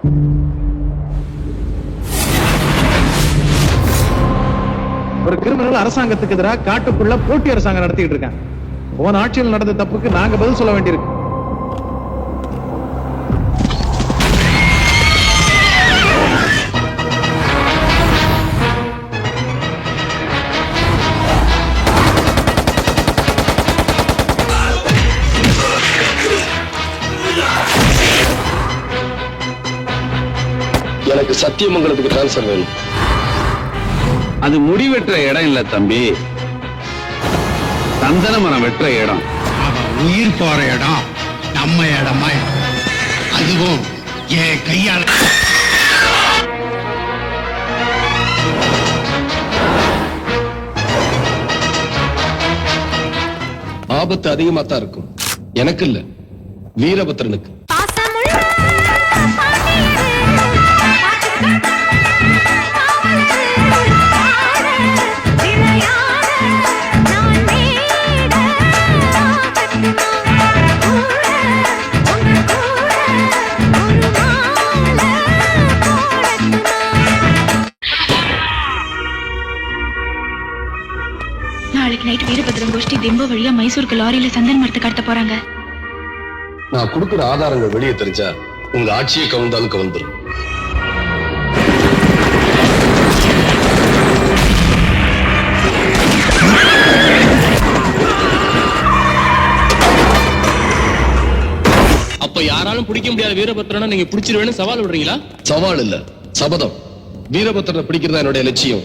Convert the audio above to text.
ஒரு கிரிமினல் அரசாங்கத்துக்கு எதிராக காட்டுக்குள்ள போட்டி அரசாங்கம் நடத்திட்டு இருக்கேன். போன ஆட்சியில் நடந்த தப்புக்கு நாங்க பதில் சொல்ல வேண்டியிருக்கு. எனக்கு சத்தியமங்கலத்துக்கு டிரான்ஸ்ஃபர் வேணும். அது முடி வெட்டுற இடம் இல்ல தம்பி. சந்தன மரம் வெட்டுற இடம். அவன் உயிர் போற இடம் நம்ம இடமா அதுவும் என் கையால. ஆபத்து அதிகமா தான் இருக்கும். எனக்கு இல்ல வீரபத்ரனுக்கு. நாளைக்கு நைட் வீரபத்ரன் கோஷ்டி திம்போ வழியா மைசூருக்கு லாரியில சந்தன மரத்தை கடத்த போறாங்க. நான் கொடுக்கிற ஆதாரங்கள் வெளியே தெரிஞ்சா உங்க ஆட்சியை கவுந்தாலும் கவுந்துரும் அப்ப யாராலும் பிடிக்க முடியாத வீரபத்ரனை நீங்க பிடிச்சிருவேன்னு சவால் விடுறீங்களா? சவால் இல்ல. சபதம். வீரபத்ரனை பிடிக்கிறதா என்னுடைய லட்சியம்.